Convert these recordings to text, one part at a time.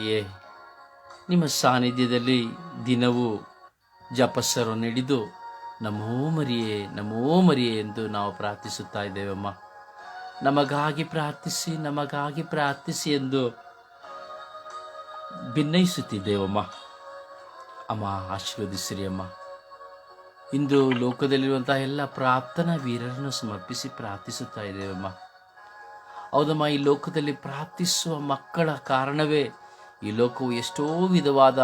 ಮರಿಯೇ ನಿಮ್ಮ ಸಾನ್ನಿಧ್ಯದಲ್ಲಿ ದಿನವೂ ಜಪಸ್ಸರು ನೀಡಿದು ನಮೋ ಮರಿಯೇ ನಮೋ ಮರಿಯೇ ಎಂದು ನಾವು ಪ್ರಾರ್ಥಿಸುತ್ತಾ ಇದ್ದೇವಮ್ಮ. ನಮಗಾಗಿ ಪ್ರಾರ್ಥಿಸಿ ನಮಗಾಗಿ ಪ್ರಾರ್ಥಿಸಿ ಎಂದು ಭಿನ್ನಯಿಸುತ್ತಿದ್ದೇವಮ್ಮ ಅಮ್ಮ, ಆಶೀರ್ವದಿಸಿರಿ ಅಮ್ಮ. ಇಂದು ಲೋಕದಲ್ಲಿರುವಂತಹ ಎಲ್ಲ ಪ್ರಾರ್ಥನಾ ವೀರರನ್ನು ಸಮರ್ಪಿಸಿ ಪ್ರಾರ್ಥಿಸುತ್ತಾ ಇದ್ದೇವಮ್ಮ. ಹೌದಮ್ಮ, ಈ ಲೋಕದಲ್ಲಿ ಪ್ರಾರ್ಥಿಸುವ ಮಕ್ಕಳ ಕಾರಣವೇ ಈ ಲೋಕವು ಎಷ್ಟೋ ವಿಧವಾದ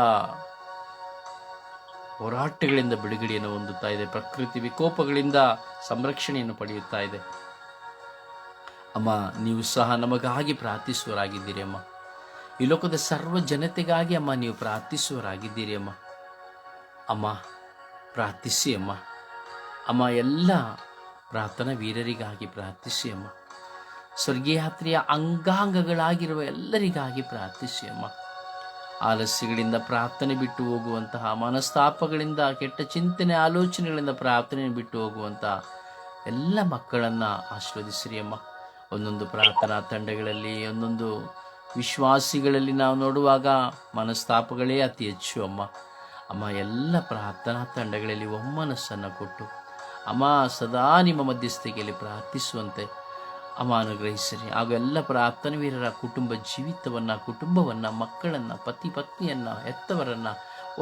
ಹೋರಾಟಗಳಿಂದ ಬಿಡುಗಡೆಯನ್ನು ಹೊಂದುತ್ತಾ ಇದೆ. ಪ್ರಕೃತಿ ವಿಕೋಪಗಳಿಂದ ಸಂರಕ್ಷಣೆಯನ್ನು ಪಡೆಯುತ್ತಾ ಇದೆ. ಅಮ್ಮ, ನೀವು ಸಹ ನಮಗಾಗಿ ಪ್ರಾರ್ಥಿಸುವರಾಗಿದ್ದೀರಿ ಅಮ್ಮ. ಈ ಲೋಕದ ಸರ್ವ ಜನತೆಗಾಗಿ ಅಮ್ಮ, ನೀವು ಪ್ರಾರ್ಥಿಸುವರಾಗಿದ್ದೀರಿ ಅಮ್ಮ. ಅಮ್ಮ, ಪ್ರಾರ್ಥಿಸಿ ಅಮ್ಮ. ಅಮ್ಮ, ಎಲ್ಲ ಪ್ರಾರ್ಥನಾ ವೀರರಿಗಾಗಿ ಪ್ರಾರ್ಥಿಸಿ ಅಮ್ಮ. ಸ್ವರ್ಗೀಯಾತ್ರೆಯ ಅಂಗಾಂಗಗಳಾಗಿರುವ ಎಲ್ಲರಿಗಾಗಿ ಪ್ರಾರ್ಥಿಸಿ ಅಮ್ಮ. ಆಲಸ್ಯಗಳಿಂದ ಪ್ರಾರ್ಥನೆ ಬಿಟ್ಟು ಹೋಗುವಂತಹ, ಮನಸ್ತಾಪಗಳಿಂದ, ಕೆಟ್ಟ ಚಿಂತನೆ, ಆಲೋಚನೆಗಳಿಂದ ಪ್ರಾರ್ಥನೆ ಬಿಟ್ಟು ಹೋಗುವಂತಹ ಎಲ್ಲ ಮಕ್ಕಳನ್ನು ಆಶೀರ್ವದಿಸಿರಿ ಅಮ್ಮ. ಒಂದೊಂದು ಪ್ರಾರ್ಥನಾ ತಂಡಗಳಲ್ಲಿ, ಒಂದೊಂದು ವಿಶ್ವಾಸಿಗಳಲ್ಲಿ ನಾವು ನೋಡುವಾಗ ಮನಸ್ತಾಪಗಳೇ ಅತಿ ಹೆಚ್ಚು ಅಮ್ಮ. ಅಮ್ಮ, ಎಲ್ಲ ಪ್ರಾರ್ಥನಾ ತಂಡಗಳಲ್ಲಿ ಒಮ್ಮನಸ್ಸನ್ನು ಕೊಟ್ಟು, ಅಮ್ಮ, ಸದಾ ನಿಮ್ಮ ಮಧ್ಯಸ್ಥಿಕೆಯಲ್ಲಿ ಪ್ರಾರ್ಥಿಸುವಂತೆ ಅಮ್ಮ ಅನುಗ್ರಹಿಸಿರಿ ಹಾಗೂ ಎಲ್ಲ ಪ್ರಾರ್ಥನೆ ವೀರರ ಕುಟುಂಬ ಜೀವಿತವನ್ನು, ಕುಟುಂಬವನ್ನು, ಮಕ್ಕಳನ್ನು, ಪತಿ ಪತ್ನಿಯನ್ನು, ಹೆತ್ತವರನ್ನು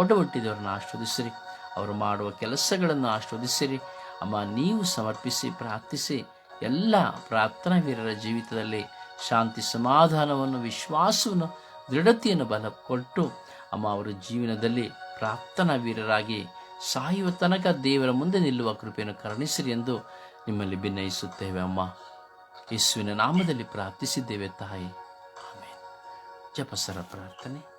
ಒಡಬಟ್ಟಿದವರನ್ನು ಆಸ್ವಾದಿಸಿರಿ ಅವರು ಮಾಡುವ ಕೆಲಸಗಳನ್ನು ಆಸ್ವಾದಿಸಿರಿ ಅಮ್ಮ, ನೀವು ಸಮರ್ಪಿಸಿ, ಪ್ರಾರ್ಥಿಸಿ ಎಲ್ಲ ಪ್ರಾರ್ಥನಾ ವೀರರ ಜೀವಿತದಲ್ಲಿ ಶಾಂತಿ, ಸಮಾಧಾನವನ್ನು, ವಿಶ್ವಾಸವನ್ನು, ದೃಢತೆಯನ್ನು ಬಲ ಕೊಟ್ಟು ಅಮ್ಮ, ಅವರ ಜೀವನದಲ್ಲಿ ಪ್ರಾರ್ಥನಾ ವೀರರಾಗಿ ಸಾಯುವ ತನಕ ದೇವರ ಮುಂದೆ ನಿಲ್ಲುವ ಕೃಪೆಯನ್ನು ಕರುಣಿಸಿರಿ ಎಂದು ನಿಮ್ಮಲ್ಲಿ ಭಿನ್ನಯಿಸುತ್ತೇವೆ ಅಮ್ಮ. ಯೇಸುವಿನ ನಾಮದಲ್ಲಿ ಪ್ರಾರ್ಥಿಸಿದ್ದೇವೆ ತಾಯಿ. ಆಮೇಲೆ ಜಪಸರ ಪ್ರಾರ್ಥನೆ.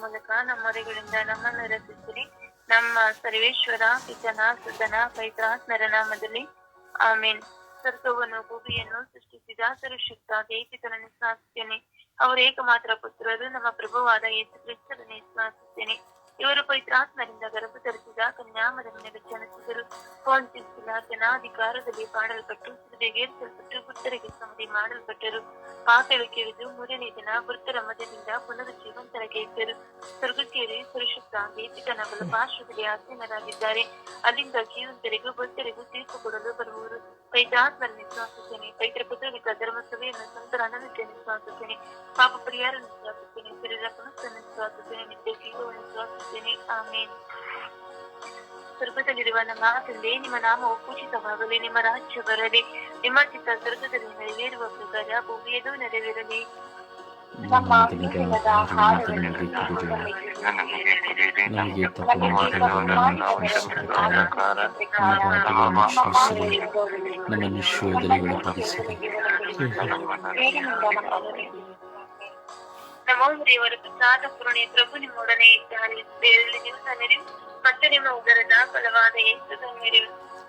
ಮೂಲಕ ನಮ್ಮ ಮೊರೆಗಳಿಂದ ನಮ್ಮನ್ನು ರಚಿಸಿರಿ ನಮ್ಮ ಸರ್ವೇಶ್ವರ, ಪಿತನ, ಸುತನ ಪೈತ್ರಾತ್ಮರ ನಾಮದಲ್ಲಿ. ಆಮೇನ್. ಸ್ವರ್ಗವನ್ನು, ಭೂಮಿಯನ್ನು ಸೃಷ್ಟಿಸಿದ ಸುರಕ್ಷಿತ ದೇಪಿತನನ್ನು ಸ್ನಾಸುತ್ತೇನೆ ಅವರ ಏಕಮಾತ್ರ ಪುತ್ರರು, ನಮ್ಮ ಪ್ರಭುವಾದ ಯೇಸು ಕ್ರಿಸ್ತರನ್ನೇ ಸ್ನಾಸುತ್ತೇನೆ ಇವರು ಪವಿತ್ರಾತ್ಮರಿಂದ ಗರ್ಭ ಧರಿಸಿದ ಕನ್ಯಾಮರನಿಗೆ ಜನಿಸಿದರು ಪೌಂಟಿಸಿದ ಜನಾಧಿಕಾರದಲ್ಲಿ ಪಾಡಲ್ಪಟ್ಟು ಸಿರಿಗೆೇರಿಸಲ್ಪಟ್ಟು ಬುದ್ಧರಿಗೆ ಸಮಾಧಿ ಮಾಡಲ್ಪಟ್ಟರು ಪಾಪಗಳು ಇಳಿದು ಮೂರನೇ ದಿನ ವೃತ್ತರ ಮಧ್ಯದಿಂದ ಪುನರುಜ್ಜೀವಂತರಾಗಿ ಇದ್ದರು. ಸ್ವರ್ಗಕ್ಕೇರಿ ಸುರಕ್ಷಿತ ಬಲ ಪಾರ್ಶ್ವದಲ್ಲಿ ಆಸೀನರಾಗಿದ್ದಾರೆ. ಅಲ್ಲಿಂದ ಜೀವಂತರಿಗೂ ಬುದ್ಧರಿಗೂ ತೀರ್ಪು ಕೊಡಲು ಬರುವರು. ಪೈತಾತ್ಮರ ನಿಶ್ವಾಸುತ್ತೇನೆ ಪೈತ್ರ ಪುತ್ರವಿದ್ದ ಧರ್ಮಸಭೆಯನ್ನು ಸಂತರ ಅನಂತನ್ನು ನಿಶ್ವಾಸುತ್ತೇನೆ ಪಾಪ ಪರಿಹಾರವನ್ನು ನಿಶ್ವಾಸುತ್ತೇನೆ ಶರೀರ ಪುನಃವನ್ನು ವಿಶ್ವಾಸುತ್ತೇನೆ ನಿತ್ಯ ಜೀವವನ್ನು ವಿಶ್ವಾಸುತ್ತೇನೆ ಆಮೇನ್. ಸ್ವರ್ಗದಲ್ಲಿರುವ ನಮ್ಮ ತಂದೆ ನಿಮ್ಮ ನಾಮವು ಪೂಜಿತವಾಗಲಿ, ನಿಮ್ಮ ರಾಜ್ಯ ಬರಲಿ. ನಿಮ್ಮ ಚಿತ್ತ ಸ್ವರ್ಗದಲ್ಲಿ ನೆರವೇರುವ ಪ್ರಕಾರ ಭೂಮಿಯಲ್ಲೂ ನೆರವೇರಲಿ ನಮ್ಮ ಅನುದಿನದ ಆಹಾರವನ್ನು ನಮಗೆ ಕೊಡಿರಿ ನಮಗೆ ತಪ್ಪು ಮಾಡಿದವರನ್ನು ನಮ್ಮನ್ನು ಶೋಧನೆಗಳು ಪಡಿಸಿದೆ ನಮೋ ದೇವರ ಪ್ರಸಾದ ಪೂರ್ಣೆ ಪ್ರಭು ನಿಮ್ಮೊಡನೆ ಇದ್ದಾರೆ ದೇವರಲ್ಲಿ ನೀವು ನೆರವು ಮತ್ತು ನಿಮ್ಮ ಉದರದ ಫಲವಾದ ಯೇಸು ನೆರವು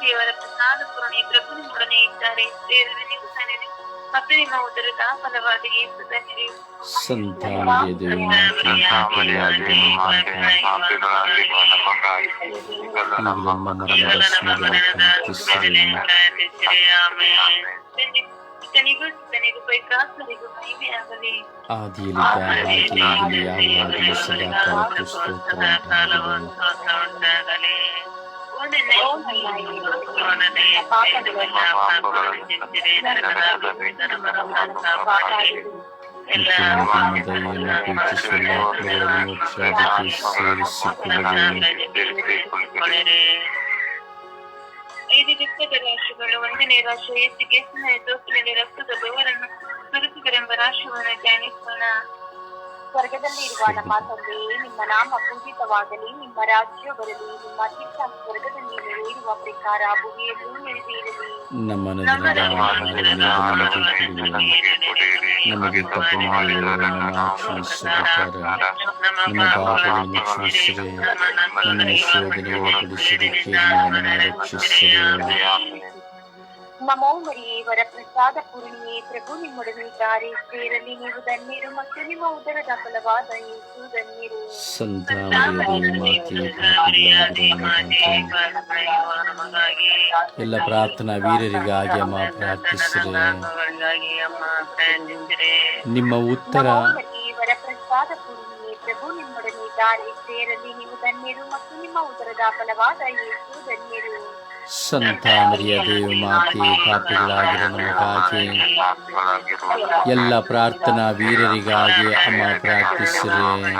ದೇವರ ಪ್ರಸಾದ ಪೂರ್ಣೆ ಪ್ರಭು ನಿಮ್ಮೊಡನೆ ಇದ್ದಾರೆ ದೇವರಲ್ಲಿ ನೀವು ನೆರವು ಮತ್ತು ನಿಮ್ಮ ಉದರದ ಫಲವಾದ ಯೇಸು ನೆರವು ಸಂತಾನವಾಗಿ ದೇವರ ಪಾಪಿಗಳಾಗಿರುವ ನಮಗಾಗಿ ಈಗಲೂ ಐದು ದುಃಖದ ರಾಶಿಗಳು ಒಂದನೇ ರಾಶಿ ಎತ್ತು ಕೇಸಿನ ತೋಪಿನಲ್ಲಿ ರಕ್ತದ ಬೆವರನ್ನು ಸುರಿಸಿದರೆಂಬ ರಾಶಿಯನ್ನು ಧ್ಯಾನಿಸೋಣ ಸ್ವರ್ಗದಲ್ಲಿ ಇರುವ ನಮ್ಮ ತಂದೆಯೇ ನಿಮ್ಮ ನಾಮ ಪೂಜಿತವಾಗಲಿ ನಿಮ್ಮ ರಾಜ್ಯ ಬರಲಿ ನಿಮ್ಮ ಚಿತ್ತ ಸ್ವರ್ಗದಲ್ಲಿ ನೆರವೇರುವ ಪ್ರಕಾರ ಭೂಮಿಯಲ್ಲೂ ನೆರವೇರಲಿ ನಮ್ಮ ನಮಗೆ ನಮಗೆ ಕೊಡಿರಿ ನಮಗೆ ತಪ್ಪು ಮಾಡಿದವರನ್ನು ಕ್ಷಮಿಸುವ ಪ್ರಕಾರ ನಮ್ಮ ಪಾಪಗಳನ್ನು ಕ್ಷಮಿಸಿರಿ ನಮ್ಮನ್ನು ಶೋಧನೆಗೆ ಒಳಪಡಿಸಿದ್ದಕ್ಕೆ ನಮ್ಮನ್ನು ರಕ್ಷಿಸಿರಿ ನಮೋ ಮರಿಯೇ ವರ ಪ್ರಸಾದ ಪೂರ್ಣಿಯೇ ಪ್ರಭು ನಿಮ್ಮೊಡನಿದ್ದಾರೆ ಸೇರಲಿ ನೀವು ಧನ್ಯರು ಮತ್ತು ನಿಮ್ಮ ಉದರದ ಫಲವಾದ ಯೇಸು ಧನ್ಯರು. ಸಂತ ಎಲ್ಲ ಪ್ರಾರ್ಥನಾ ವೀರರಿಗಾಗಿ ಅಮ್ಮ ಪ್ರಾರ್ಥಿಸಿರಿ. ನಿಮ್ಮ ಉತ್ತರ ವರ ಪ್ರಸಾದ ಪೂರ್ಣಿಯೇ ಪ್ರಭು ನಿಮ್ಮೊಡನಿದ್ದಾರೆ ಸೇರಲಿ ನೀವು ಧನ್ಯರು ಮತ್ತು ನಿಮ್ಮ ಉದರದ ಫಲವಾದ ಯೇಸು ಧನ್ಯರು. ಸಂತ ಮರಿಯ ದೇವ ಮಾತೆ ಪಾಪಿಗಳಾಗಿರೋ ನಮಗಾಗಿ ಎಲ್ಲ ಪ್ರಾರ್ಥನಾ ವೀರರಿಗಾಗಿ ಅಮ್ಮ ಪ್ರಾರ್ಥಿಸಿರಿ.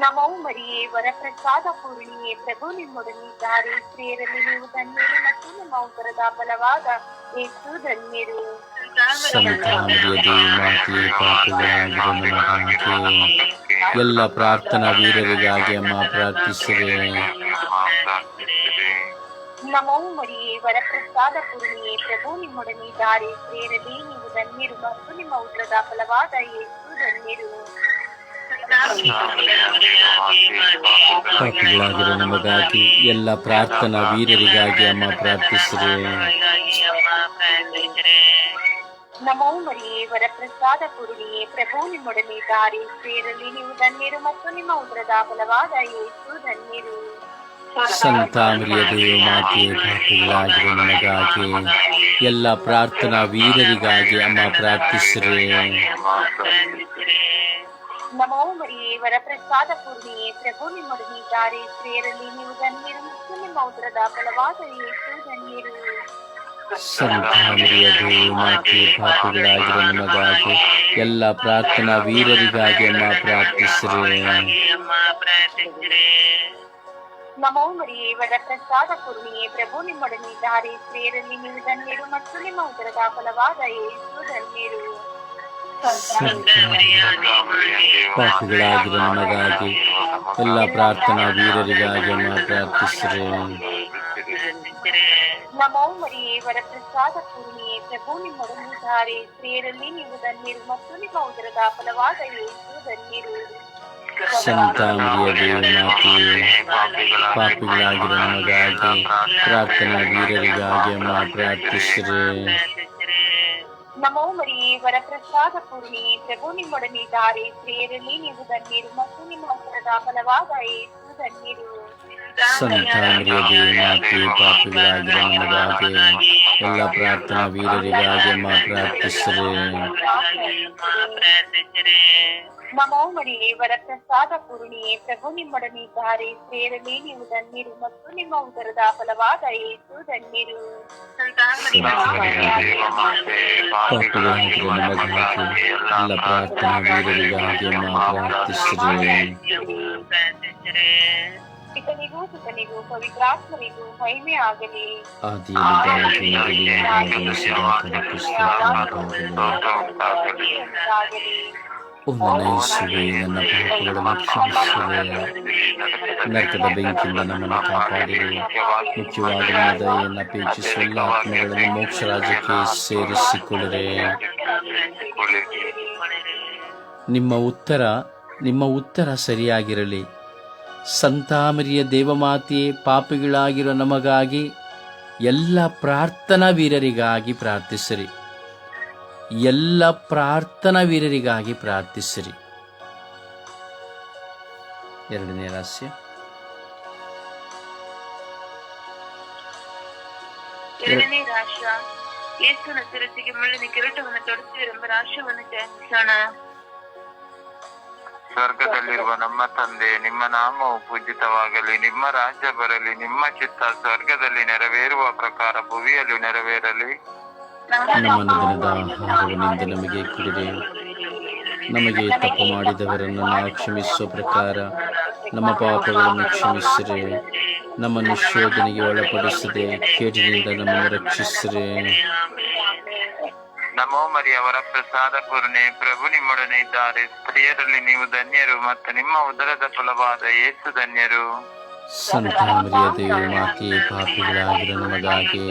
ನಮೋ ಮರಿಯೇ ವರ ಪ್ರಸಾದ ಪೂರ್ಣಿಯೇ ಪ್ರಭು ನಿಮ್ಮೊಡನಿದ್ದಾರೆ ಸ್ತ್ರೀಯರಲ್ಲಿ ನೀವು ಧನ್ಯರು ಮತ್ತು ನಿಮ್ಮ ಉದರದ ಬಲವಾದ ಏಸು ಧನ್ಯರು. ಎಲ್ಲ ಪ್ರಾರ್ಥನಾ ವೀರರಿಗಾಗಿ ಅಮ್ಮ ಪ್ರಾರ್ಥಿಸಿರಿ. ನಮೋ ಮರಿಯೇ ವರ ಪ್ರಸಾದ ಪೂರ್ಣಿಯೇ ಪ್ರಭು ದಾರಿ ಸೇರಲಿ ನೀವು ಧನ್ಯರು ಮತ್ತು ನಿಮ್ಮ ಉದ್ರದ ಫಲವಾದ ಯೇಸು ಧನ್ಯರು. ನಮಗಾಗಿ ಎಲ್ಲ ಪ್ರಾರ್ಥನಾ ವೀರರಿಗಾಗಿ ಅಮ್ಮ ಪ್ರಾರ್ಥಿಸಿದೆ ನಮೋ ಮರಿಯೇ ವರ ಪ್ರಸಾದ ಪೂರ್ಣಿಯೇ ಪ್ರಭು ದಾರಿ ಸೇರಲಿ ನೀವು ಧನ್ಯರು ಮತ್ತು ನಿಮ್ಮ ಉದ್ರದ ಫಲವಾದ ಯೇಸು ಧನ್ಯರು. ಸಂತ ಮರಿಯ ದೇವ ಮಾತೆ ಪಾಪಿಗಳಾಗಿರೋ ನಮಗಾಗಿ ಎಲ್ಲ ಪ್ರಾರ್ಥನಾ ವೀರರಿಗಾಗಿ ಅಮ್ಮ ಪ್ರಾರ್ಥಿಸ್ರೆ. ನಮೋ ಮರಿಯೇ ವರ ಪ್ರಸಾದ ಪೂರ್ಣಿಯೇ ಪ್ರಭು ನಿಮ್ಮೊಡನಿದ್ದಾರೆ ಸ್ತ್ರೀಯರಲ್ಲಿ ನೀವು ಗಣ್ಯರು ಮತ್ತು ನಿಮ್ಮ ಉದರದ ಫಲವಾದ ಯೇಸು ಧನ್ಯರು. ಸಂತ ಮರಿಯ ದೇವ ಮಾತೆ ಪಾಪಿಗಳಾಗಿರೋ ನಮಗಾಗಿ ಎಲ್ಲ ಪ್ರಾರ್ಥನಾ ವೀರರಿಗಾಗಿ ಅಮ್ಮ ಪ್ರಾರ್ಥಿಸಿರಿ. ನಮೋ ಮರಿಯೇ ವರ ಪ್ರಸಾದ ಪೂರ್ಣಿಯೇ ಪ್ರಭು ನಿಮ್ಮೊಡನಿದ್ದಾರೆ ಸೇರಲಿ ನೀವು ಧನ್ಯರು ಮತ್ತು ನಿಮ್ಮ ಉದರದ ಫಲವಾದ ಯೇಸು ಧನ್ಯರು ಸಂತ ಪಾಪಿಗಳಾಗಿರೋ ನಮಗಾಗಿ ಎಲ್ಲ ಪ್ರಾರ್ಥನಾ ವೀರರಿಗಾಗಿ ಅಮ್ಮ ಪ್ರಾರ್ಥಿಸಿರಿ ನಮೋ ಮರಿಯೇ ವರ ಪ್ರಸಾದ ಪೂರ್ಣಿಯೇ ಪ್ರಭು ನಿಮ್ಮೊಡನಿದ್ದಾರೆ ಸೇರಲಿ ನೀವು ಧನ್ಯರು ಮತ್ತು ನಿಮ್ಮ ಉದರದ ಫಲವಾದ ಯೇಸು ಧನ್ಯರು ಸಂತ ಮರಿಯ ದೇವ ಮಾತೆ ಪಾಪಿಗಳಾಗಿರೋ ನಮಗಾಗಿ ಪ್ರಾರ್ಥನಾ ವೀರರಿಗಾಗಿ ಅಮ್ಮ ಪ್ರಾರ್ಥಿಸಿರಿ ನಮೋ ಮರಿಯೇ ವರ ಪ್ರಸಾದ ಪೂರ್ಣಿಯೇ ಪ್ರಭು ನಿಮ್ಮೊಡನಿದ್ದಾರೆ ಸೇರಲಿ ನೀವು ಧನ್ಯರು ಮತ್ತು ನಿಮ್ಮ ಉದರದ ಫಲವಾದ ಯೇಸು ಧನ್ಯರು ಸಂತ ಮರಿಯ ದೇವ ಮಾತೆ ಪಾಪಿಗಳಾಗಿರೋ ನಮಗಾಗಿ ಎಲ್ಲ ಪ್ರಾರ್ಥನಾ ವೀರರಿಗಾಗಿ ಅಮ್ಮ ಪ್ರಾರ್ಥಿಸಿರಿ ನಮೋ ಮರಿಯೇ ವರ ಪ್ರಸಾದ ಪೂರ್ಣಿಯೇ ಪ್ರಭು ನಿಮ್ಮೊಡನಿದ್ದಾರೆ ಸೇರಲಿ ನೀವು ಧನ್ಯರು ಮತ್ತು ನಿಮ್ಮ ಉದರದ ಫಲವಾದ ಯೇಸು ಧನ್ಯರು ಪಾಪಿಗಳಾಗಿರೋ ನಮಗಾಗಿ ಎಲ್ಲ ಪ್ರಾರ್ಥನಾ ವೀರರಿಗಾಗಿ ಅಮ್ಮ ಪ್ರಾರ್ಥಿಸಿರಿ ಪಿತನಿಗೂ ಸುತನಿಗೂ ಪವಿತ್ರಾತ್ಮನಿಗೂ ಮಹಿಮೆ ಆಗಲಿ. ಆದಿಯಲ್ಲಿ ಆಗಲಿ. ಓ ನನ್ನ ಯೇಸುವೆ ನನ್ನ ಪಾಪಗಳನ್ನು ಕ್ಷಮಿಸುವೆ ನರಕದ ಬೆಂಕಿಯಿಂದ ನಮ್ಮನ್ನು ಕಾಪಾಡಿರಿ. ಮುಖ್ಯವಾಗಿ ನಿಮ್ಮ ದಯೆಯನ್ನು ಎಲ್ಲ ಆತ್ಮಗಳನ್ನು ಮೋಕ್ಷ ರಾಜ್ಯಕ್ಕೆ ಸೇರಿಸಿಕೊಳ್ಳಿರಿ. ನಿಮ್ಮ ಉತ್ತರ ನಿಮ್ಮ ಉತ್ತರ ಸರಿಯಾಗಿರಲಿ. ಸಂತಾಮರಿಯ ದೇವಮಾತೆಯೇ, ಪಾಪಿಗಳಾಗಿರೋ ನಮಗಾಗಿ ಎಲ್ಲ ಪ್ರಾರ್ಥನಾ ವೀರರಿಗಾಗಿ ಪ್ರಾರ್ಥಿಸಿರಿ. ಎಲ್ಲ ಪ್ರಾರ್ಥನಾ ವೀರರಿಗಾಗಿ ಪ್ರಾರ್ಥಿಸಿರಿ. ಎರಡನೇ ರಹಸ್ಯ. ಎರಡನೇ ರಾಶಿಯ ಯೇಸು ನಸರತಿಗೆ ಮುಳ್ಳಿನ ಕಿರೀಟವನ್ನು ಸ್ವರ್ಗದಲ್ಲಿರುವ ನಮ್ಮ ತಂದೆ, ನಿಮ್ಮ ನಾಮವು ಪೂಜಿತವಾಗಲಿ, ನಿಮ್ಮ ರಾಜ್ಯ ಬರಲಿ, ನಿಮ್ಮ ಚಿತ್ತ ಸ್ವರ್ಗದಲ್ಲಿ ನೆರವೇರುವ ಪ್ರಕಾರ ಭುವಿಯಲ್ಲಿ ನೆರವೇರಲಿ. ನಮ್ಮ ನಮಗೆ ನಮಗೆ ತಪ್ಪು ಮಾಡಿದವರನ್ನು ನಾವು ಕ್ಷಮಿಸುವ ಪ್ರಕಾರ ನಮ್ಮ ಪಾಪಗಳನ್ನು ಕ್ಷಮಿಸಿರಿ. ನಮ್ಮನ್ನು ಶೋಧನೆಗೆ ಒಳಪಡಿಸದೆ ಕೇಟಿನಿಂದ ನಮ್ಮನ್ನು ರಕ್ಷಿಸಿರಿ. ನಮೋ ಮರಿಯವರ ಪ್ರಸಾದ ಪೂರ್ಣೆ ಪ್ರಭು ನಿಮ್ಮೊಡನೆ ಇದ್ದಾರೆ. ಸ್ತ್ರೀಯರಲ್ಲಿ ನೀವು ಧನ್ಯರು ಮತ್ತು ನಿಮ್ಮ ಉದರದ ಫಲವಾದ ಏಸು ಧನ್ಯರು. ಸಂತ ಮರಿಯದೆಯು ಮಾತೆ ಪಾಪಿಗಳಾಗಿರೋ ನಮಗಾಗಿ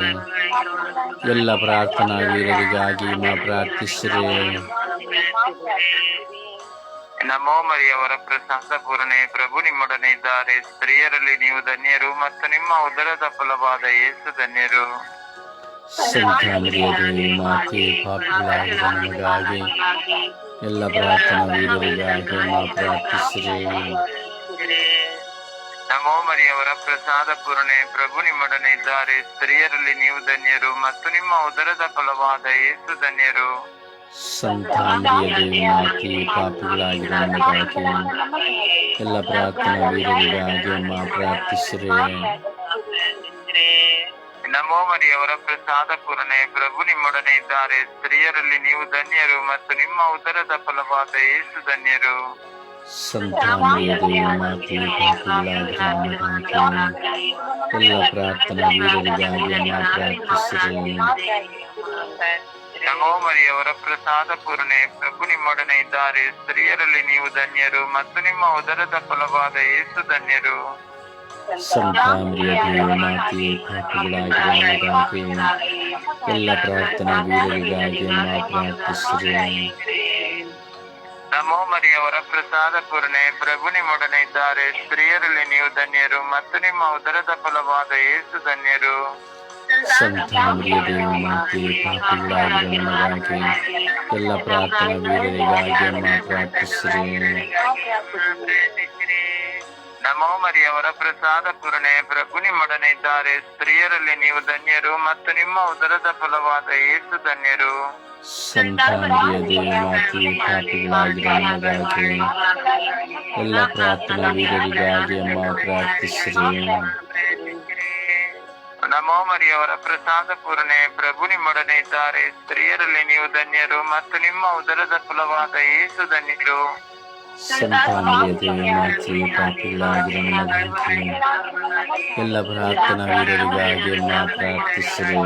ಎಲ್ಲ ಪ್ರಾರ್ಥನಾ ವೀರರಿಗಾಗಿ ಮಾ ಪ್ರಾರ್ಥಿಸಿರಿ. ನಮೋ ಮರಿಯವರ ಪ್ರಸಾದ ಪೂರ್ಣೆ ಪ್ರಭು ನಿಮ್ಮೊಡನೆ ಇದ್ದಾರೆ. ಸ್ತ್ರೀಯರಲ್ಲಿ ನೀವು ಧನ್ಯರು ಮತ್ತು ನಿಮ್ಮ ಉದರದ ಫಲವಾದ ಏಸು ಧನ್ಯರು. ಮರಿಯದೆಯು ಮಾತೆ ಪಾಪಿಗಳಾಗಿರೋ ನಮಗಾಗಿ ಎಲ್ಲ ಪ್ರಾರ್ಥನಾ ವೀರರಿಗಾಗಿ ಮಾ ಪ್ರಾರ್ಥಿಸಿರಿ ನಮೋ ಮರಿಯವರ ಪ್ರಸಾದ ಪೂರ್ಣೆ ಪ್ರಭು ನಿಮ್ಮೊಡನೆ ಇದ್ದಾರೆ ಸ್ತ್ರೀಯರಲ್ಲಿ ನೀವು ಧನ್ಯರು ಮತ್ತು ನಿಮ್ಮ ಉದರದ ಫಲವಾದ ಏಸು ಧನ್ಯರು ಸಂತ ಮರಿಯದೆಯು ಮಾತೆ ಪಾಪಿಗಳಾಗಿರೋ ನಮಗಾಗಿ ಎಲ್ಲ ಪ್ರಾರ್ಥನಾ ವೀರರಿಗಾಗಿ ಮಾ ಪ್ರಾರ್ಥಿಸಿರಿ ನಮೋ ಮರಿಯವರ ಪ್ರಸಾದ ಪೂರ್ಣೆ. ಪ್ರಭು ನಿಮ್ಮೊಡನೆ ಇದ್ದಾರೆ. ಸ್ತ್ರೀಯರಲ್ಲಿ ನೀವು ಧನ್ಯರು ಮತ್ತು ನಿಮ್ಮ ಉದರದ ಫಲವಾದ ಏಸು ಧನ್ಯರು. ನಮೋಮರಿ ಅವರ ಎಲ್ಲ ಪ್ರಾರ್ಥನಾ ನಮೋ ಮರಿಯವರ ಪ್ರಸಾದ ಪೂರ್ಣೆ. ಪ್ರಭು ನಿಮ್ಮೊಡನೆ ಇದ್ದಾರೆ. ಸ್ತ್ರೀಯರಲ್ಲಿ ನೀವು ಧನ್ಯರು ಮತ್ತು ನಿಮ್ಮ ಉದರದ ಫಲವಾದ ಏಸು ಧನ್ಯರು. ಸಂತ ಮರಿಯದೆಯು ಮಾತೆ ಪಾಪಿಗಳಾಗಿರೋ ನಮಗಾಗಿ ಎಲ್ಲ ಪ್ರಾರ್ಥನಾ ವೀರರಿಗಾಗಿ ಪ್ರಾರ್ಥಿಸಿರಿ. ನಮೋ ಮರಿಯವರ ಪ್ರಸಾದ ಪೂರ್ಣೆ ಪ್ರಭು ನಿಮ್ಮೊಡನೆ ಇದ್ದಾರೆ. ಸ್ತ್ರೀಯರಲ್ಲಿ ನೀವು ಧನ್ಯರು ಮತ್ತು ನಿಮ್ಮ ಉದರದ ಫಲವಾದ ಏಸು ಧನ್ಯರು. ಸಂತ ಮರಿಯದೆಯು ಮಾತೆ ಪಾಪಿಗಳಾಗಿರೋ ನಮಗಾಗಿ ಎಲ್ಲ ಪ್ರಾರ್ಥನಾ ವೀರರಿಗಾಗಿ ಪ್ರಾರ್ಥಿಸಿರಿ. ನಮೋ ಮರಿಯವರ ಪ್ರಸಾದ ಪೂರಣೆ ಪ್ರಭು ನಿಮ್ಮೊಡನೆ ಇದ್ದಾರೆ. ಸ್ತ್ರೀಯರಲ್ಲಿ ನೀವು ಧನ್ಯರು ಮತ್ತು ನಿಮ್ಮ ಉದರದ ಫಲವಾದ ಏಸು ಧನ್ಯರು. ಎಲ್ಲ ಪ್ರಾರ್ಥನಾ ವೀರರಿಗಾಗಿ ಪ್ರಾರ್ಥಿಸಿರಿ. ನಮೋ ಮರಿಯವರ ಪ್ರಸಾದ ಪೂರಣೆ ಪ್ರಭು ನಿಮ್ಮೊಡನೆ ಇದ್ದಾರೆ. ಸ್ತ್ರೀಯರಲ್ಲಿ ನೀವು ಧನ್ಯರು ಮತ್ತು ನಿಮ್ಮ ಉದರದ ಫಲವಾದ ಏಸು ಧನ್ಯರು. ಸಂತ ಮರಿಯದೆಯು ಮಾತೆ ಪಾಪಿಗಳಾಗಿರೋ ಎಲ್ಲ ಪ್ರಾರ್ಥನಾ ವೀರರಿಗಾಗಿ ಮಾ ನಮೋಮರಿಯವರ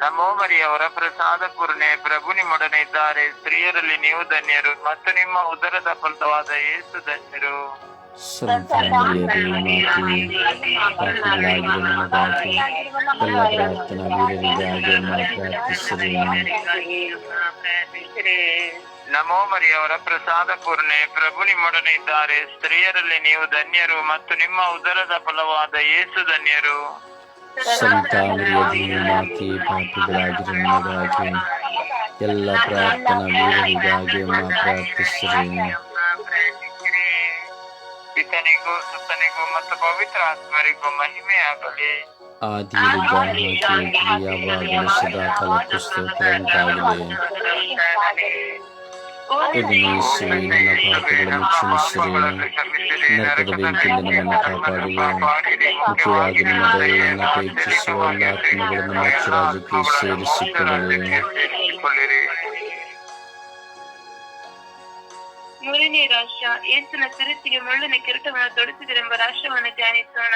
ನಮೋ ಮರಿಯವರ ಪ್ರಸಾದ ಪೂರ್ಣೆ. ಪ್ರಭು ನಿಮ್ಮೊಡನೆ ಇದ್ದಾರೆ. ಸ್ತ್ರೀಯರಲ್ಲಿ ನೀವು ಧನ್ಯರು. ಮತ್ತು ನಿಮ್ಮ ಉದರದ ಫಲವಾದ ಏಸು ಧನ್ಯರು. ಸಂತ ಮರಿಯದೆಯು ಮಾತೆ ಪಾಪಿಗಳಾಗಿರೋ ನಮಗಾಗಿ ಎಲ್ಲ ಪ್ರಾರ್ಥನಾ ವೀರರಿಗಾಗಿ ಮಾ ಪ್ರಾರ್ಥಿಸಿರಿ ನಮೋ ಮರಿಯವರ ಪ್ರಸಾದ ಪೂರ್ಣೆ ಪ್ರಭು ನಿಮ್ಮೊಡನೆ ಇದ್ದಾರೆ. ಸ್ತ್ರೀಯರಲ್ಲಿ ನೀವು ಧನ್ಯರು ಮತ್ತು ನಿಮ್ಮ ಉದರದ ಫಲವಾದ ಯೇಸು ಧನ್ಯರು. ಸಂತ ಮಾತೆ ಪಾಪಿಗಳಾಗಿರೋ ನಮಗಾಗಿ ಎಲ್ಲ ಪ್ರಾರ್ಥನಾ ವೀರರಿಗಾಗಿ ಪ್ರಾರ್ಥಿಸಿರಿ. ಪಿತನಿಗೂ ಸುತ್ತನಿಗೂ ಮತ್ತು ಪವಿತ್ರ ಆತ್ಮರಿಗೂ ಮಹಿಮೆಯಾಗಲಿ ಆದಿಯಲ್ಲಿ ಯಾವಾಗಲೂ ಸದಾ ಕಾಲಕ್ಕೂ ಸ್ತೋತ್ರ ಉಂಟಾಗಲಿ ಯೇಸುವೆ, ನನ್ನ ಪಾಪಗಳನ್ನು ಕ್ಷಮಿಸಿರಿ ನರಕದ ಬೆಂಕಿಯಿಂದ ನಮ್ಮನ್ನು ಕಾಪಾಡಿರಿ ಮುಖ್ಯವಾಗಿ ನಿಮ್ಮ ದಯೆಯನ್ನು ಅಪೇಕ್ಷಿಸುವ ಎಲ್ಲ ಆತ್ಮಗಳನ್ನು ಮೋಕ್ಷ ರಾಜ್ಯಕ್ಕೆ ಸೇರಿಸಿಕೊಳ್ಳಿರಿ ಮೂರನೇ ರಾಷ್ಟ್ರ ಯೇಸುನ ಸಿರಿಸಿಗೆ ಮುಳ್ಳಿನ ಕಿರೀಟವನ್ನು ತೊಡಿಸಿದರೆಂಬ ರಾಷ್ಟ್ರವನ್ನು ಧ್ಯಾನಿಸೋಣ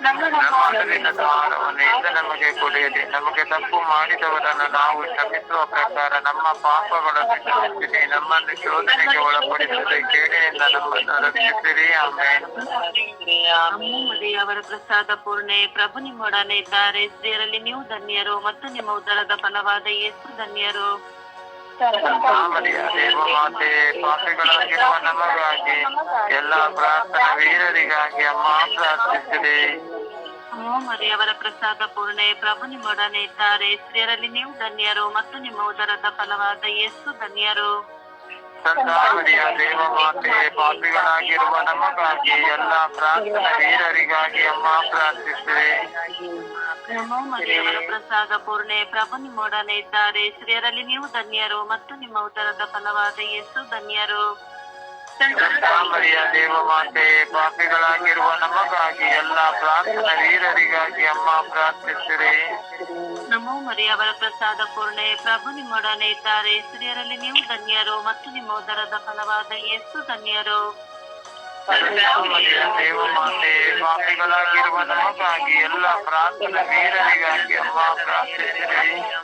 ನಮ್ಮ ದ್ವಾರವನ್ನು ಎಂದು ನಮಗೆ ಕೊಡಿಯಲಿ ನಮಗೆ ತಪ್ಪು ಮಾಡಿದವರನ್ನು ನಾವು ಕ್ಷಮಿಸುವ ಪ್ರಕಾರ ನಮ್ಮ ಪಾಪಗಳನ್ನು ಕ್ಷಮಿಸಿರಿ ನಮ್ಮನ್ನು ಶೋಧನೆಗೆ ಒಳಪಡಿಸದೆ ಕೇಳೆಯಿಂದ ನಮ್ಮನ್ನು ರಕ್ಷಿಸಿರಿ. ಆಮೇಲೆ ಅವರ ಪ್ರಸಾದ ಪೂರ್ಣೆ. ಪ್ರಭು ನಿಮ್ಮೊಡನೆ ಇದ್ದಾರೆ. ಸ್ತ್ರೀಯರಲ್ಲಿ ನೀವು ಧನ್ಯರು ಮತ್ತು ನಿಮ್ಮ ಉದರದ ಫಲವಾದ ಯೇಸು ಧನ್ಯರು. ಮರಿಯ ದೇವ ಮಾತೆ ಪಾಪಿಗಳಾಗಿರುವ ನಮಗಾಗಿ, ಎಲ್ಲ ಪ್ರಾರ್ಥನಾ ವೀರರಿಗಾಗಿ ಅಮ್ಮ ಪ್ರಾರ್ಥಿಸಿದೆ ಮರಿಯವರ ಪ್ರಸಾದ ಪೂರ್ಣೆ, ಪ್ರಭು ನಿಮ್ಮೊಡನೆ ಇದ್ದಾರೆ. ಸ್ತ್ರೀಯರಲ್ಲಿ ನೀವು ಧನ್ಯರು ಮತ್ತು ನಿಮ್ಮ ಉದರದ ಫಲವಾದ ಯೇಸು ಧನ್ಯರು. ಸಂತಾಮರಿಯ ದೇವ ಮಾತೆ ಪಾಪಿಗಳಾಗಿರುವ ನಮಗಾಗಿ ಎಲ್ಲ ಪ್ರಾರ್ಥನಾ ವೀರರಿಗಾಗಿ ಅಮ್ಮ ಮರಿಯವರ ಪ್ರಸಾದ ಪೂರ್ಣೆ ಪ್ರಭು ನಿಮ್ಮೊಡನೆ ಇದ್ದಾರೆ. ಸ್ತ್ರೀಯರಲ್ಲಿ ನೀವು ಧನ್ಯರು ಮತ್ತು ನಿಮ್ಮ ಉತ್ತರದ ಫಲವಾದ ಯೇಸು ಧನ್ಯರು. ದೇವ ಮಾತೆ ಪಾಪಿಗಳಾಗಿರುವ ನಮಗಾಗಿ ಎಲ್ಲ ಪ್ರಾರ್ಥನಾ ವೀರರಿಗಾಗಿ ಅಮ್ಮ ಪ್ರಾರ್ಥಿಸಿರಿ. ನಮೋ ಮರಿಯವರ ಪ್ರಸಾದ ಪೂರ್ಣೆ ಪ್ರಭು ನಿಮ್ಮೊಡನೆ ಇದ್ದಾರೆ. ಸ್ತ್ರೀಯರಲ್ಲಿ ನೀವು ಧನ್ಯರು ಮತ್ತು ನಿಮ್ಮ ಉದರದ ಫಲವಾದ ಎಷ್ಟು ಧನ್ಯರು. ಮರಿಯ ದೇವ ಮಾತೆ ಪಾಪಿಗಳಾಗಿರುವ ನಮಗಾಗಿ ಎಲ್ಲ ಪ್ರಾರ್ಥನಾ ವೀರರಿಗಾಗಿ ಅಮ್ಮ ಪ್ರಾರ್ಥಿಸಿರಿ.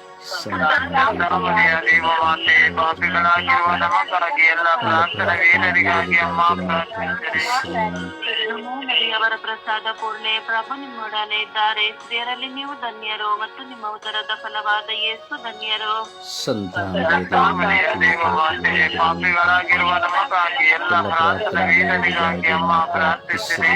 ಮರಿಯ ದೇವ ಮಾತೆ ಪಾಪಿಗಳಾಗಿರುವ ನಮಗಾಗಿ ಎಲ್ಲ ಪ್ರಾರ್ಥನಾ ವೀರರಿಗಾಗಿ ಅಮ್ಮ ಅವರ ಪ್ರಸಾದ ಪೂರ್ಣೆ ಪ್ರಭು ನಿಮ್ಮೊಡನೆ ಇದ್ದಾರೆ. ಸ್ತ್ರೀಯರಲ್ಲಿ ನೀವು ಧನ್ಯರು ಮತ್ತು ನಿಮ್ಮ ಉದರದ ಫಲವಾದ ಯೇಸು ಧನ್ಯರು. ಮರಿಯ ದೇವ ಪಾಪಿಗಳಾಗಿರುವ ನಮಗಾಗಿ ಎಲ್ಲ ಪ್ರಾರ್ಥನಾ ವೀರರಿಗಾಗಿ ಅಮ್ಮ ಪ್ರಾರ್ಥಿಸಿರಿ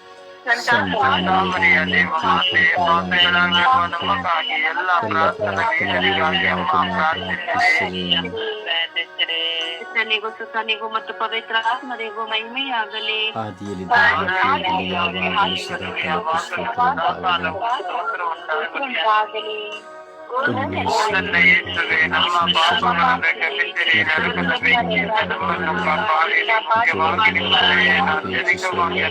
ಮರಿಯ ದೇವ ಮಾತೆ ಪಾಪಿಗಳಾಗಿರುವ ನಮಗಾಗಿ ಎಲ್ಲ ಪ್ರಾರ್ಥನಾ ವೀರರಿಗಾಗಿ ಅಮ್ಮ ಪ್ರಾರ್ಥಿಸಿರಿ ಕರ್ತನಿಗೂ ಸುತನಿಗೂ ಮತ್ತು ಪವಿತ್ರ ಆತ್ಮರಿಗೂ ಮಹಿಮೆಯಾಗಲಿ ಉಂಟಾಗಲಿ ನನ್ನ ಯೇಸುವೆ ನಮ್ಮ ಪಾಪಗಳನ್ನು ಕ್ಷಮಿಸಿರಿ ನರಕದ ಬೆಂಕಿಯಿಂದ ನಮ್ಮನ್ನು ಕಾಪಾಡಿರಿ ಮುಖ್ಯವಾಗಿ ನಿಮ್ಮ ದಯೆಯನ್ನು ಅತ್ಯಧಿಕವಾಗಿ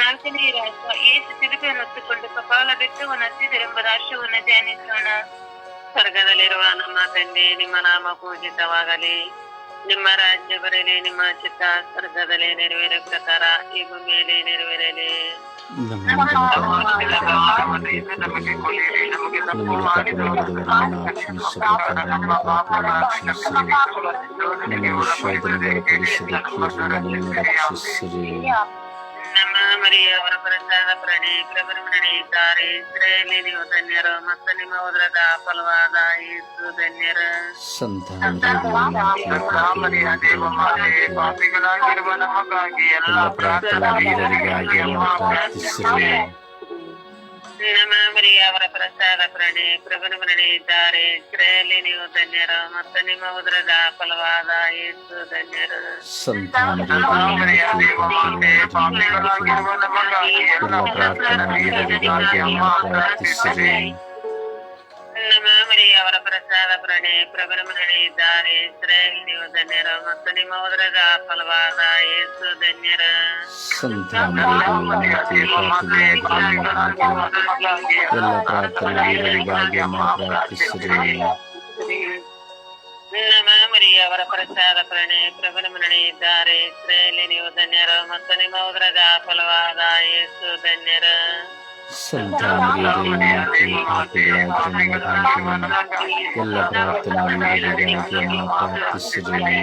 ನಾಲ್ಕನೇ ರಾಷ್ಟ್ರ ಏಸು ಸಿಲುಬೆಯನ್ನು ಹೊತ್ತುಕೊಂಡು ಕಪಾಲ ಬೆಟ್ಟವನ್ನು ಹತ್ತಿದರೆಂಬ ರಾಷ್ಟ್ರವನ್ನು ಧ್ಯಾನಿಸೋಣ ಸ್ವರ್ಗದಲ್ಲಿರುವ ನಮ್ಮ ತಂದೆ ನಿಮ್ಮ ನಾಮ ಪೂಜಿತವಾಗಲಿ ನಿಮ್ಮ ರಾಜ್ಯ ಬರಲಿ ನಿಮ್ಮ ಚಿತ್ತ ಸ್ವರ್ಗದಲ್ಲಿ ನೆರವೇರೋ ಪ್ರಕಾರ ಈ ಭೂಮಿಯಲ್ಲಿ ನೆರವೇರಲಿ ನಮಗೆ ಕೊಡಿರಿ ನಮಗೆ ತಪ್ಪು ಮಾಡಿದವರನ್ನು ಕ್ಷಮಿಸಿರಿ ನಮ್ಮ ಪಾಪಗಳನ್ನು ನಮ್ಮ ಮರಿಯ ಅವರ ಪ್ರಸಾದ ಪ್ರಣಿ ಪ್ರಭುರಣಿ ಇದ್ದಾರೆ ಇಸ್ರೇಲಿ ನೀವು ಧನ್ಯರು ಮತ್ತು ನಿಮ್ಮ ಉದರದ ಫಲವಾದ ಯೇಸು ಧನ್ಯರು. ಪಾಪಿಗಳಾಗಿರುವ ನಮಗಾಗಿ ಎಲ್ಲ ಪ್ರಾರ್ಥನಾ ವೀರರಿಗಾಗಿ ಅಮ್ಮ ನಮ್ಮ ಮರಿಯ ಅವರ ಪ್ರಸಾದ ಪ್ರಣಿ ಪ್ರಭುನ ಇದ್ದಾರೆ. ಇಸ್ರೇಲಿ ನೀವು ಧನ್ಯರು ಮತ್ತು ನಿಮ್ಮ ಉದರದ ಫಲವಾದ ಯೇಸು ಧನ್ಯರು. ಮರಿಯ ದೇವ ಮಾತೆ ಪಾಪಿಗಳಾಗಿರುವ ನಮಗಾಗಿ ಎಲ್ಲ ಪ್ರಾರ್ಥನಾ ವೀರರಿಗಾಗಿ ಅಮ್ಮ ಪ್ರಾರ್ಥಿಸಿರಿ ನಮ್ಮ ಮರಿಯ ಅವರ ಪ್ರಸಾದ ಪ್ರಣಿ ಪ್ರಭುರಣಿ ಇದ್ದಾರೆ ಇಸ್ರೇಲಿ ನೀವು ಧನ್ಯರು ಮತ್ತು ನಿಮ್ಮ ಉದರದ ಫಲವಾದ ಯೇಸು ಧನ್ಯರು ಮರಿಯ ದೇವ ಮಾತೆ ಪಾಪಿಗಳಾಗಿರುವ ನಮಗಾಗಿ ಎಲ್ಲ ಪ್ರಾರ್ಥನಾ ವೀರರಿಗಾಗಿ ಅಮ್ಮ ಪ್ರಾರ್ಥಿಸಿರಿ ನಮ್ಮ ಮರಿಯ ಅವರ ಪ್ರಸಾದ ಪ್ರಣಿ ಪ್ರಭುರಣಿ ಇದ್ದಾರೆ ಇಸ್ರೇಲಿ ನೀವು ಧನ್ಯರು ಮತ್ತು ನಿಮ್ಮ ಉದರದ ಫಲವಾದ ಯೇಸು ಧನ್ಯರು ಮರಿಯ ದೇವ ಮಾತೆ ಪಾಪಿಗಳಾಗಿರುವ ನಮಗಾಗಿ ಎಲ್ಲ ಪ್ರಾರ್ಥನಾ ವೀರರಿಗಾಗಿ ಅಮ್ಮ ಪ್ರಾರ್ಥಿಸಿರಿ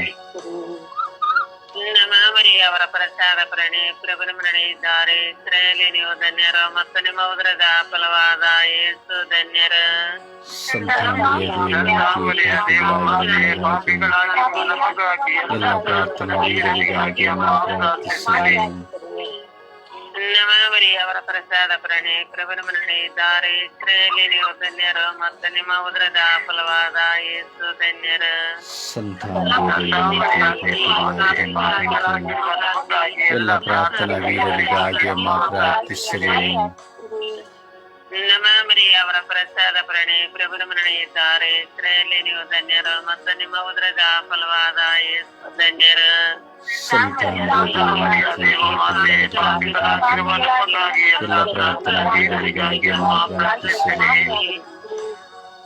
ನಮ್ಮ ಮರಿಯ ಅವರ ಪ್ರಸಾದ ಪ್ರಣಿ ಪ್ರಭುರಣಿ ಇದ್ದಾರೆ ಇಸ್ರೇಲಿ ನೀವು ಧನ್ಯರು ಮತ್ತು ನಿಮ್ಮ ಉದರದ ಫಲವಾದ ಯೇಸು ಧನ್ಯರು ಮರಿಯ ದೇವ ಮಾತೆ ಪಾಪಿಗಳಾಗಿರುವ ನಮಗಾಗಿ ಎಲ್ಲ ಪ್ರಾರ್ಥನಾ ವೀರರಿಗಾಗಿ ಅಮ್ಮ ಮರಿಯ ಅವರ ಪ್ರಸಾದ ಪ್ರಣಿ ಪ್ರಭುರಣಿ ದಾರಿ ಇಸ್ರೇಲಿ ನೀವು ಧನ್ಯರು, ಮತ್ತು ನಿಮ್ಮ ಉದರದ ಫಲವಾದ ಯೇಸು ಧನ್ಯರು. ಎಲ್ಲ ಪ್ರಾರ್ಥನಾ ವೀರರಿಗಾಗಿ ಅಮ್ಮ ಪ್ರಾರ್ಥಿಸಿರಿ. ನಮ್ಮ ಮರಿಯ ಅವರ ಪ್ರಸಾದ ಪ್ರಣಿ ಪ್ರಭುನ ಮರಣೆ ಇದ್ದಾರೆ ಇಸ್ರಾಯೇಲಿ ನೀವು ಧನ್ಯರು ಮತ್ತು ನಿಮ್ಮ ಉದ್ರದ ಫಲವಾದ ಯೇಸು ಧನ್ಯರು ಸಂತ ಎಲ್ಲ ಪ್ರಾರ್ಥನಾ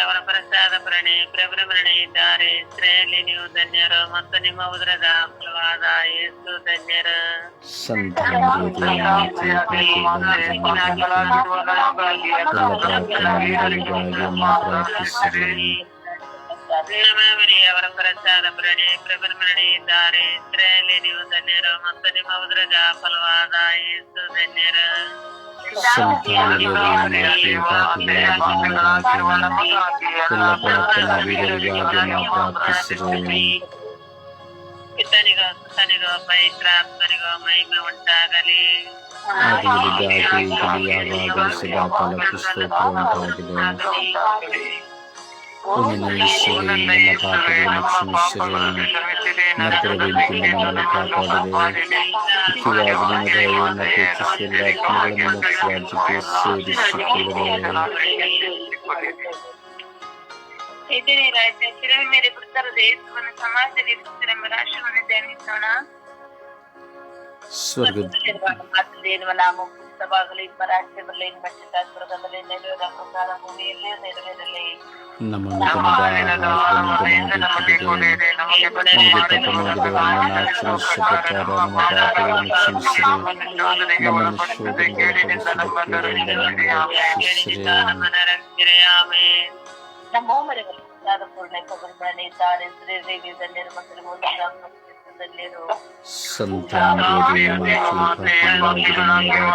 ಅವರ ಪ್ರಸಾದ ಪ್ರಣಿ ಪ್ರಭುನ ಮರಣೆ ಇದ್ದಾರೆ ಇಸ್ರಾಯೇಲಿ ನೀವು ಧನ್ಯರು ಮತ್ತು ನಿಮ್ಮ ಉದರದ ಫಲವಾದ ಯೇಸು ಧನ್ಯರು ಸಂತ ಮರಿಯದೇ ಮಾತೆ ಪಾಪಿಗಳಾಗಿರುವ ಎಲ್ಲ ಪ್ರಾರ್ಥನಾ ಬೇಡರಿಗಾಗಿ ಪ್ರಾರ್ಥಿಸಿರಿ ನಮ್ಮ ಮರಿಯ ಅವರ ಪ್ರಸಾದ ಪ್ರಣಿ ಪ್ರಭುನ ಮರಣೆ ಇದ್ದಾರೆ ಇಸ್ರಾಯೇಲಿ ನೀವು ಧನ್ಯರು ಮತ್ತು ನಿಮ್ಮ ಉದರದ ಫಲವಾದ ಯೇಸು ಧನ್ಯರು ಸಂತ ಮರಿಯದೇ ಮಾತೆ ಪಾಪಿಗಳಾಗಿರುವ ಎಲ್ಲ ಪ್ರಾರ್ಥನಾ ಬೇಡರಿಗಾಗಿ ಪ್ರಾರ್ಥಿಸಿರಿ ಪಿತನಿಗೋ ಸುತನಿಗೋ ಪವಿತ್ರಾತ್ಮನಿಗೋ ಮಹಿಮೆ ಉಂಟಾಗಲಿ ಆದಿಗಳಿಗಾಗಿ ತಿಳಿಯಾವಾಗ ಸದಾ ಕಾಲಕ್ಕೂ ಸ್ತೋತ್ರ ಉಂಟಾಗಿದೆ Именно Ишири, Накапали, Максим Ишири, Наркарабинки, Накапали, Кивагни, Рея, Накути, Силат, Мирана, Максваджи, Песери, Сикулова. Vedere la sentire mi riportare dentro una samasa di sentire mi lasciano un'eternità. Sorgo. Sorgo. ಪುಸ್ತಕವಾಗಲಿ ರಾಜ್ಯ ಬರಲಿ ಶಾಸ್ತ್ರದಲ್ಲಿ ನೆರವೇರ ಪ್ರಕಾರ ಭೂಮಿಯಲ್ಲಿ ನೆರವೇರಲಿ ನಮ್ಮ ನೂತನದ ಆಹಾರವನ್ನು ನಮಗೆ ಕೊಡಿರಿ ನಮಗೆ ತಪ್ಪು ಮಾಡಿದವರನ್ನು ಕ್ಷಮಿಸಿದ ಪ್ರಕಾರ ನಮ್ಮ ಪಾಪಗಳನ್ನು ಕ್ಷಮಿಸಿರಿ ನಮ್ಮನ್ನು ಶೋಧನೆಗೆ ಒಳಪಡಿಸಲಿಕ್ಕೆ ರಕ್ಷಿಸಿರಿ ಆಮೇನ್ ನಮ್ಮೋ ಮರೆಗಳ ಪೂರ್ಣ ಕಬರ್ಬಣಿ ತಾರೆ ಶ್ರೀ ದೇವಿ ಧನ್ಯರು ಮತ್ತು ಧನ್ಯರು ಸಂತಾನದೇ ಮಾತೆ ಪಾಪಿಗಳಾಗಿರುವ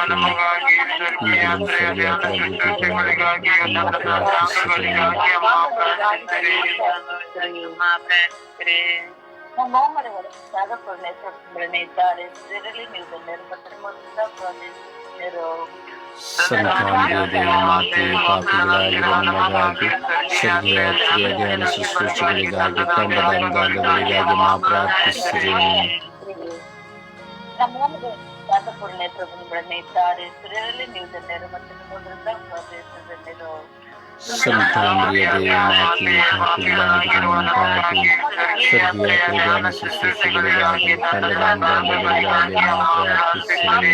ಈಗಲೂ ಸರಿಯಾದ ರೀತಿಗಳಿಗಾಗಿ ನಮ್ಮ ಪ್ರಾರ್ಥಿಸಿರಿ ಪ್ರಾರ್ಥಿಸಿರಿ ನಮ್ಮೋ ಮರೆಗಳ ಪೂರ್ಣ ಕಬರ್ಬಣಿ ತಾರೆ ಶ್ರೀ ನೀವು ಧನ್ಯರು ಮತ್ತು ಧನ್ಯರು ಸಂತಾನದೇ ಮಾತೆ ಪಾಪಿಗಳಾಗಿರುವ ನಮಗಾಗಿ ಶರೀರಾತ್ರಿಯ ಧ್ಯಾನ ಶುಶ್ರೂಷೆಗಳಿಗಾಗಿ ತಂಡದ ಅನುದಾನಗಳಿಗಾಗಿ ಮಾ ಪ್ರಾರ್ಥಿಸಿರಿ ನಮ್ಮೋ ಮರೆಗಳ ಪೂರ್ಣ ಕಬರ್ಬಣಿ ತಾರೆ ಶ್ರೀ ನೀವು ಧನ್ಯರು ಮತ್ತು ಧನ್ಯರು ಸಂತಾನದೇ ಮಾತೆ ಪಾಪಿಗಳಾಗಿರುವ ನಮಗಾಗಿ ಶರೀರಾತ್ರಿಯ ಧ್ಯಾನ ಶುಶ್ರೂಷೆಗಳಿಗಾಗಿ ತಂಡದ ಅನುದಾನಗಳಿಗಾಗಿ ಮಾ ಪ್ರಾರ್ಥಿಸಿರಿ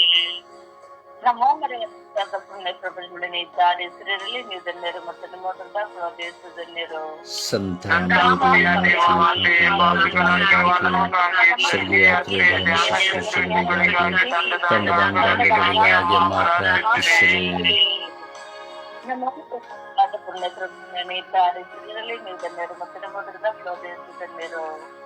ತಂಡದ ಅನುದಾನಗಳಿಗಾಗಿ ಮಾ ಪ್ರಾರ್ಥಿಸಿರಿ ನಮ್ಮೋ ಮರೆಯವರ ಪುಣ್ಯ ಪ್ರಬಂಧನೆ ತಾರೆ ಶ್ರೀ ನೀವು ಧನ್ಯರು ಮತ್ತು ನಿಮ್ಮ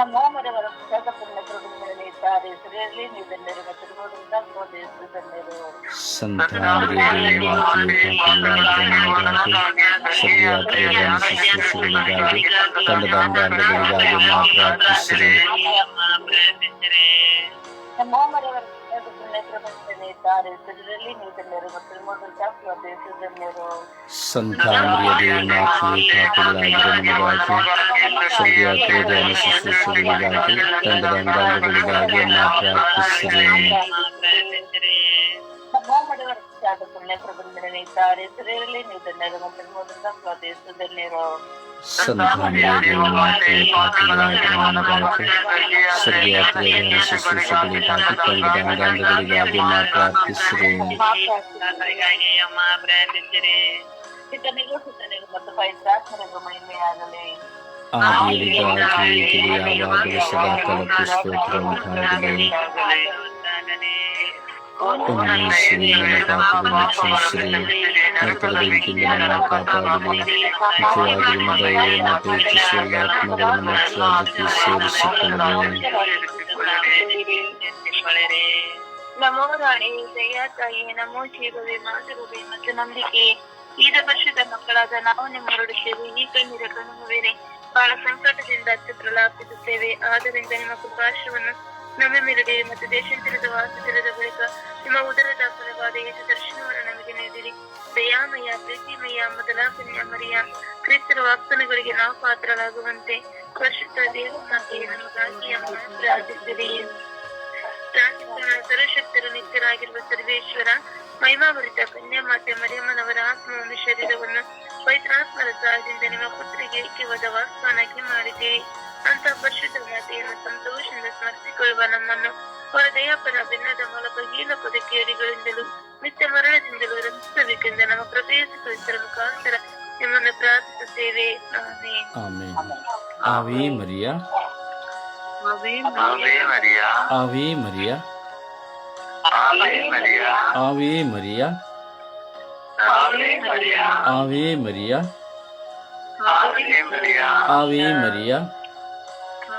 ಪಾಪಿಗಳಾಗಿರುವ ನಮಗಾಗಿ ಶರೀರಾತ್ರಿಯ ಧ್ಯಾನ ಶುಶ್ರೂಷೆಗಳಿಗಾಗಿ ತಂಡದ ಅನುದಾನಗಳಿಗಾಗಿ ಮಾ ಪ್ರಾರ್ಥಿಸಿರಿ ನಮ್ಮ ಪುಣ್ಯ ಪ್ರಬಂಧನೆ ತಾರೆ ಶ್ರೀ ನೀವು ಧನ್ಯರು ಮತ್ತು ನಿಮ್ಮ ದೇಶದಲ್ಲಿರು ಸಂತಾನದೇ ಮಾತೆ ಪಾಪಿಗಳಾಗಿರುವ ನಮಗಾಗಿ ಶರೀರಾತ್ರಿಯ ಧ್ಯಾನ ಶುಶ್ರೂಷೆಗಳಿಗಾಗಿ ತಂಡದ ಅನುದಾನಗಳಿಗಾಗಿ ಮಾ ಪ್ರಾರ್ಥಿಸಿರಿ ಪ್ರಾರ್ಥಿಸಿರಿ ನಮ್ಮ ಮರೆಯವರ संतान यदि नाथनी ठाकुर राजन मगाके स्वर्गीय अक्रेजान शिशु श्री मगाके तंग दंग दंग गुणगागे मात्रा किस श्री ಮಾ ಪ್ರಾರ್ಥಿಸಿರಿ ನಮ್ಮ ಮರೆಯವರ ಪುಸ್ತಕ ಪುಣ್ಯ ಪ್ರಬಂಧನೆ ತಾರೆ ಶ್ರೀ ನೀವು ಧನ್ಯರು ಮತ್ತು ನಿಮ್ಮ ದೇಶದಲ್ಲಿರು ಸಂತಾನದೇ ಮಾತೆ ಪಾಪಿಗಳಾಗಿರುವ ನಮಗಾಗಿ ಶರೀರಾತ್ರಿಯ ಧ್ಯಾನ ಶುಶ್ರೂಷೆಗಳಿಗಾಗಿ ತಂಡದ ಅನುದಾನಗಳಿಗಾಗಿ ಮಾ ಪ್ರಾರ್ಥಿಸಿರಿ ಪ್ರಾರ್ಥಿಸಿರಿ ನಮ್ಮ ಮರೆಯವರ ಪುಸ್ತಕ ಪುಣ್ಯ ಪ್ರಬಂಧನೆ ತಾರೆ ಶ್ರೀ ನೀವು ಧನ್ಯರು ಮತ್ತು ನಿಮ್ಮ ದೇಶದಲ್ಲಿರು ಸಂತಾನದೇ ಮಾತೆ ಪಾಪಿಗಳಾಗಿರುವ ನಮಗಾಗಿ ಶರೀರಾತ್ರಿಯ ಧ್ಯಾನ ಶುಶ್ರೂಷೆಗಳಿಗಾಗಿ ತಂಡದ ಅನುದಾನಗಳಿಗಾಗಿ ಮಾ ಪ್ರಾರ್ಥಿಸಿರಿ ಪ್ರಾರ್ಥಿಸಿರಿ ನಮ್ಮ ಮರೆಯವರ ಪುಸ್ತಕ ಪುಣ್ಯ ಕನ್ಯಾ ಪ್ರಬಂಧನಿದ್ದಾರೆ ಸ್ತ್ರೀಯರಲ್ಲಿ ನೀವು ಧನ್ಯರು ಮತ್ತು ಮೊದಲ ಪ್ರದೇಶ ಧನ್ಯರು ಸರ್ಯಾತ್ರೆಯ ಶುಶ್ರೂಷೆಗಳಿಗಾಗಿ ತಂಡದ ಅಂಗಾಂಗಗಳಿಗಾಗಿ ನಾ ಪ್ರಾರ್ಥಿಸಿರಿ ದಾಸರಿಗಾಗಿ ಅಮ್ಮ ಪ್ರಾರ್ಥಿಸಿರಿ ಸಿದ್ಧನಿಗೂ ಸಿದ್ಧನಿಗೂ ಮತ್ತು ಪವಿತ್ರಾತ್ಮನಿಗೂ ಮಹಿಮೆಯಾಗಲಿ ಆದಿಯರಿಗಾಗಿ ಕಿರಿಯಾವಾಗಲೂ ಸದಾಕಾಲ ಸ್ತೋತ್ರ ಉಂಟಾಗಲಿ ಒಮ್ಮೆ ಶ್ರೀ ನನ್ನ ಪಾಪವನ್ನು ಕ್ಷಮಿಸಿರಿ ನರಕದ ಬೆಂಕಿಯಿಂದ ಮುಖ್ಯವಾಗಿ ಮತ್ತು ಹೆಚ್ಚಿಸಿ ಎಲ್ಲ ಆತ್ಮಗಳನ್ನು ಈಗ ವರ್ಷದ ಮಕ್ಕಳಾದ ನಾವು ನಿಮ್ಮ ಹೊರಡುತ್ತೇವೆ ಈ ಕಣ್ಣೀರ ಕಣ್ಣು ಬಹಳ ಸಂಕಟದಿಂದ ಪ್ರಲಾಪಿಸುತ್ತೇವೆ ಆದ್ದರಿಂದ ನಿಮ್ಮ ಕೃಪಾಶ್ರವನ್ನು ನಮ್ಮ ಮೇಲಿಡಿ ಮತ್ತು ದೇಶಾಂತರದ ವಾಸತಿರದ ಬಳಿಕ ನಿಮ್ಮ ಉದರದ ಫಲವಾದ ಯೇಸು ದರ್ಶನವನ್ನು ನಮಗೆ ನೀಡಿರಿ. ದಯಾಮಯ ಪ್ರೀತಿಮಯ ಮೊದಲ ಮರಿಯ, ಕ್ರಿಸ್ತರ ವಾಗ್ದಾನಗಳಿಗೆ ನಾವು ಪಾತ್ರರಾಗುವಂತೆ ಪ್ರಶಸ್ತ ದೇವಮಾತೆಯ ನಮಗಾಗಿ ಪ್ರಾರ್ಥಿಸಿರಿ. ಪ್ರಾರ್ಥಿಸೋಣ ಸರ್ವಶಕ್ತರು ನಿತ್ಯರಾಗಿರುವ ಸರ್ವೇಶ್ವರ ಮಹಿಮಾವರಿತ ಕನ್ಯಾಮಾತೆ ಮರಿಯಮ್ಮನವರ ಆತ್ಮವನ್ನು ಶರೀರವನ್ನು ಪವಿತ್ರಾತ್ಮರ ಸಹಾಯದಿಂದ ನಿಮ್ಮ ಪುತ್ರಿಗೆ ಐಕ್ಯವಾದ ವಾಸ್ತವನಾಗಿ ಮಾಡಿದ್ದೀರಿ? ಅಂತ ಪರಿಶುದ್ಧ ಮಾತೆಯನ್ನು ಸಂತೋಷದಿಂದ ಸ್ಮರಿಸಿಕೊಳ್ಳುವ ನಮ್ಮನ್ನು ಅವರ ದಯಾಪರ ಬೆನ್ನದ ಮೂಲಕ ಹೀನ ಪದಕೇರಿಗಳಿಂದಲೂ ನಿತ್ಯ ಮರಣದಿಂದಲೂ ರಕ್ಷಿಸಬೇಕೆಂದು ನಮ್ಮ ಪ್ರಭೇಸ ಪವಿತ್ರ ಮುಖಾಂತರ ನಿಮ್ಮನ್ನು ಪ್ರಾರ್ಥಿಸುತ್ತೇವೆ ಆಮೇಲೆ ಆಮೇನ್ ಆವಿ ಮರಿಯಾ ಆವೆ ಮರಿಯಾ ಆವಿ ಮರಿಯಾ ಆವೆ ಮರಿಯಾ ಆವಿ ಮರಿಯಾ